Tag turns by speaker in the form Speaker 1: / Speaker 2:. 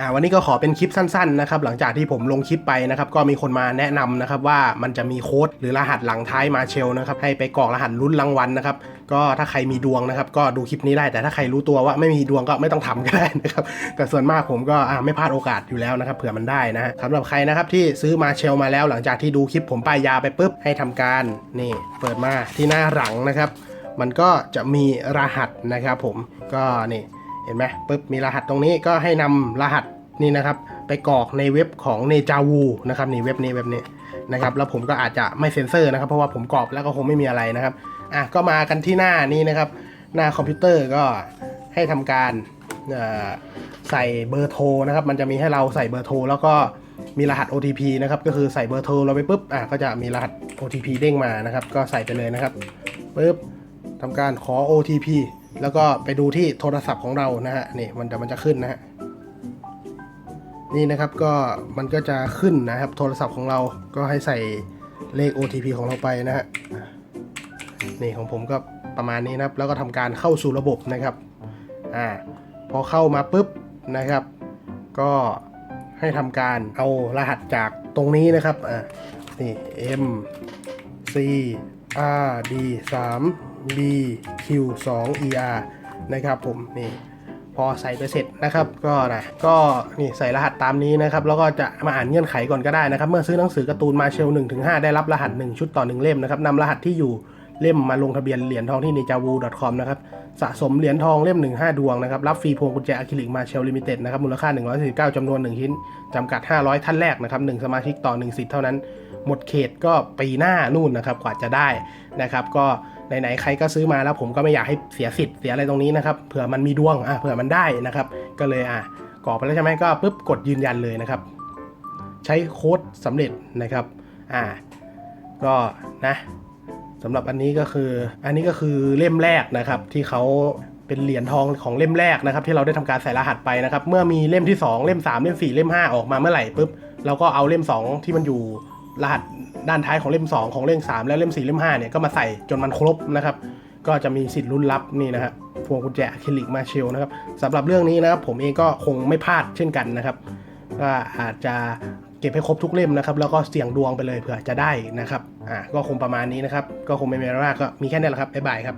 Speaker 1: อ่าวันนี้ก็ขอเป็นคลิปสั้นๆนะครับหลังจากที่ผมลงคลิปไปนะครับก็มีคนมาแนะนำนะครับว่ามันจะมีโค้ดหรือรหัสหลังท้ายมาเชลนะครับให้ไปกรอกรหัสลุ้นรางวัลนะครับก็ถ้าใครมีดวงนะครับก็ดูคลิปนี้ได้แต่ถ้าใครรู้ตัวว่าไม่มีดวงก็ไม่ต้องทำก็ได้นะครับแต่ส่วนมากผมก็อ่าไม่พลาดโอกาสอยู่แล้วนะครับเผื่อมันได้นะฮะสำหรับใครนะครับที่ซื้อมาเชลมาแล้ว หลังจากที่ดูคลิปผมป้ายยาไปปุ๊บให้ทำการนี่เปิดมาที่หน้าหลังนะครับมันก็จะมีรหัสนะครับผมก็นี่ เห็นไหมปุ๊บมีรหัสตรงนี้ก็ให้นำรหัสนี่นะครับไปกรอกในเว็บของเนจาวูนะครับนี่เว็บนี้เว็บนี้นะครับแล้วผมก็อาจจะไม่เซ็นเซอร์นะครับเพราะว่าผมกรอกแล้วก็คงไม่มีอะไรนะครับอะก็มากันที่หน้านี้นะครับ หน้าคอมพิวเตอร์ก็ให้ทำการใส่เบอร์โทรนะครับ มันจะมีให้เราใส่เบอร์โทรแล้วก็มีรหัส OTP นะครับ ก็คือใส่เบอร์โทรเราไปปุ๊บอะก็จะมีรหัส OTP เด้งมานะครับ ก็ใส่ไปเลยนะครับปุ๊บทำการขอ OTP แล้วก็ไปดูที่โทรศัพท์ของเรานะฮะนี่มันจะมันจะขึ้นนะฮะนี่นะครับก็มันก็จะขึ้นนะครับ โทรศัพท์ของเราก็ให้ใส่เลข OTP ของเราไปนะฮะนี่ของผมก็ประมาณนี้นะครับ แล้วก็ทำการเข้าสู่ระบบนะครับอ่าพอเข้ามาปุ๊บนะครับ ก็ให้ทำการเอารหัสจากตรงนี้นะครับอ่านี่ M C R D 3 B Q 2 E R นะครับผมนี่พอใส่ไปเสร็จนะครับก็นะก็นี่ใส่รหัสตามนี้นะครับแล้วก็จะมาอ่านเงื่อนไขก่อนก็ได้นะครับ เมื่อซื้อหนังสือการ์ตูนมาเชล1ถึง5ได้รับรหัส 1 ชุดต่อ 1 เล่มนะครับนำรหัสที่อยู่เล่มมาลงทะเบียนเหรียญทองที่ n i j a w o c o m นะครับสะสมเหรียญทองเล่ม 1 5 ดวงนะครับรับฟรีพวงกุญแจอะคริลิกมาเชลลิมิเต็ดนะครับมูลค่า 149จำนวน 1 ชิ้นจำกัด 500 ท่านแรกนะครับ1สมาชิกต่อ 1 สิทธิ์เท่านั้น หมดเขตก็ปีหน้านู่นนะครับกว่าจะได้นะครับก็ ไหนๆใครก็ซื้อมาแล้วผมก็ไม่อยากให้เสียสิทธิ์เสียอะไรตรงนี้นะครับเผื่อมันมีดวงอะเผื่อมันได้นะครับ ก็เลยอะกรอกไปแล้วใช่ไหมก็ปุ๊บกดยืนยันเลยนะครับ ใช้โค้ดสำเร็จนะครับอ่าก็นะสำหรับอันนี้ก็คืออันนี้ก็คือเล่มแรกนะครับ ที่เขาเป็นเหรียญทองของเล่มแรกนะครับ ที่เราได้ทำการใส่รหัสไปนะครับ เมื่อมีเล่มที่ 2 เล่ม 3 เล่ม 4 เล่ม 5 ออกมาเมื่อไหร่ปุ๊บเราก็เอาเล่ม 2 ที่มันอยู่ รหัสด้านท้ายของเล่ม 2 ของเล่ม 3 และเล่ม 4 เล่ม 5 เนี่ยก็มาใส่จนมันครบนะครับ ก็จะมีสิทธิ์ลุ้นรับนี่นะครับพวงกุญแจอะคริลิกมาเชลนะครับสำหรับเรื่องนี้นะครับผมเองก็คงไม่พลาดเช่นกันนะครับก็อาจจะเก็บให้ครบทุกเล่มนะครับ แล้วก็เสี่ยงดวงไปเลยเผื่อจะได้นะครับอ่าก็คงประมาณนี้นะครับ ก็คงไม่มีอะไรมากก็มีแค่นี้แหละครับบ๊ายบายครับ